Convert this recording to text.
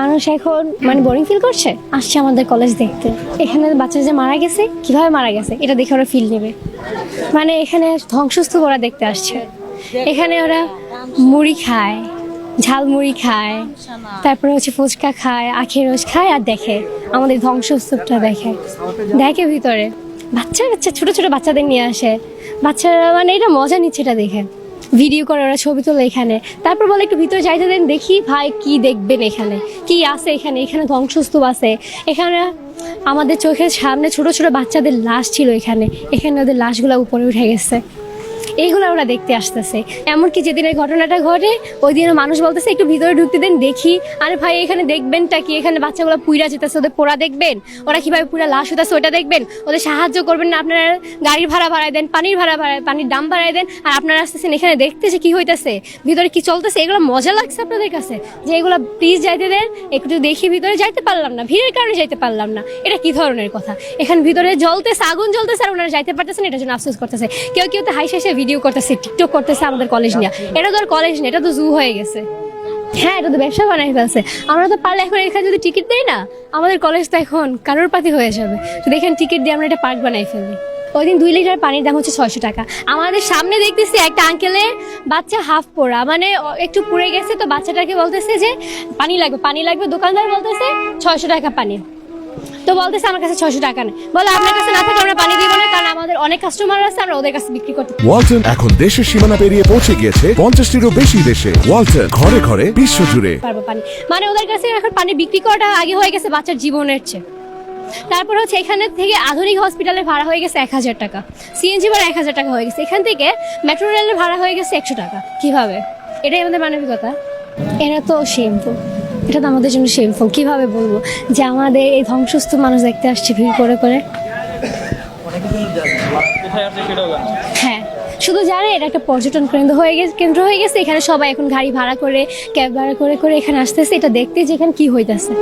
মানুষ এখন মানে বোরিং ফিল করছে? আসছে আমাদের কলেজ দেখতে। এখানে বাচ্চা যে মারা গেছে, কীভাবে মারা গেছে? এটা দেখে ওরা ফিল নেবে। মানে এখানে ধ্বংসস্তূপ ওরা দেখতে আসছে। এখানে ওরা মুড়ি খায় ঝালমুড়ি খায়, তারপরে হচ্ছে ফুচকা খায়, আখের রস খায় আর দেখে। আমাদের ধ্বংসস্তূপটা দেখে। দেখে ভিতরে। বাচ্চা বাচ্চা, ছোট ছোট বাচ্চাদের নিয়ে আসে। বাচ্চারা মানে এটা মজা নিচ্ছে এটা দেখে। ভিডিও করে, ওরা ছবি তোলে এখানে। তারপর বলে একটু ভিতরে যাইতে দেন, দেখি ভাই কি দেখবেন এখানে। কি আছে এখানে? এখানে ধ্বংসস্তূপ আছে। এখানে আমাদের চোখের সামনে ছোট ছোট বাচ্চাদের লাশ ছিল এখানে। এখানে ওদের লাশগুলো উপরে উঠে গেছে। এইগুলো ওরা দেখতে আসতেছে। এমনকি যেদিন এই ঘটনাটা ঘটে ওই দিনও মানুষ বলতেছে, একটু ভিতরে ঢুকতে দেন, দেখি। আরে ভাই, এখানে দেখবেনটা কি? এখানে বাচ্চাগুলো পুইরা যেতেছে, ওদের পোড়া দেখবেন? ওরা কীভাবে পুরা লাশ হতেছে ওটা দেখবেন? ওদের সাহায্য করবেন না, আপনারা গাড়ির ভাড়া বাড়ায় দেন, পানির ভাড়া বাড়ায়, পানির দাম বাড়ায় দেন, আর আপনারা আসতেছেন, এখানে দেখতেছে কি হইতেছে? ভিতরে কি চলতেছে? এগুলো মজা লাগছে আপনাদের কাছে? যে এগুলো প্লিজ যাইতে দেন, একটু দেখি ভিতরে, যাইতে পারলাম না। ভিড়ের কারণে যাইতে পারলাম না। এটা কি ধরনের কথা? এখানে ভিতরে জ্বলতেছে, আগুন জ্বলতেছে, আর ওনারা যাইতে পারতেছেন এটার জন্য আফসোস করতেছে। কেউ কেউ তো হাই শেষে ভিডিও করতেছে টিকটক করতেছে আমাদের কলেজ নিয়ে। এটা তো আর কলেজ না এটা তো জু হয়ে গেছে। হ্যাঁ এটা তো ব্যবসা বানাই ফেলছে। আমরা তো পারলে এখন এখানে যদি টিকিট দেয় না, আমাদের কলেজ তো এখন কারোর পাতি হয়ে যাবে। যদি এখানে টিকিট দিয়ে আমরা এটা পার্ক বানাই ফেলি। ওই দিন দুই লিটার পানির দাম হচ্ছে ছয়শো টাকা। আমাদের সামনে দেখতেছি একটা আঙ্কেলের বাচ্চা হাফ পোড়া। মানে একটু পুড়ে গেছে, তো বাচ্চাটাকে বলতেছে যে, পানি লাগবে পানি লাগবে। দোকানদার বলতেছে, ছয়শো টাকা পানি। তো বলতেছে আমার কাছে ছয়শো টাকা নেই বলে আপনার কাছে না থাকে আমরা পানি দিব না কারণ আমাদের অনেক কাস্টমার আছে আমরা ওদের কাছে বিক্রি করতে ওয়ালটন এখন দেশের সীমানা পেরিয়ে পৌঁছে গিয়েছে পঞ্চাশটিরও বেশি দেশে। ওয়ালটন ঘরে ঘরে বিশ্বজুড়ে পারব পানি। মানে ওদের কাছে এখন পানি বিক্রি করাটা আগে হয়ে গেছে বাচ্চার জীবনের চেয়ে। তারপর হচ্ছে এখানে থেকে আধুনিক হসপিটালের ভাড়া হয়ে গেছে এক হাজার টাকা। সিএনজি ভাড়া এক হাজার টাকা হয়ে গেছে। এখান থেকে মেট্রো রেলের ভাড়া হয়ে গেছে একশো টাকা। কীভাবে? এটাই আমাদের মানবিকতা। এরা তো শেমফুল এটা তো আমাদের জন্য শেমফুল কীভাবে বলব যে আমাদের এই ধ্বংসস্থ মানুষ দেখতে আসছে ভিড় করে করে। হ্যাঁ শুধু জানে এটা একটা পর্যটন কেন্দ্র হয়ে গেছে, কেন্দ্র হয়ে গেছে, এখানে সবাই এখন গাড়ি ভাড়া করে, ক্যাব ভাড়া করে করে এখানে আসতেছে। এটা দেখতে যে এখানে কি হইতাছে।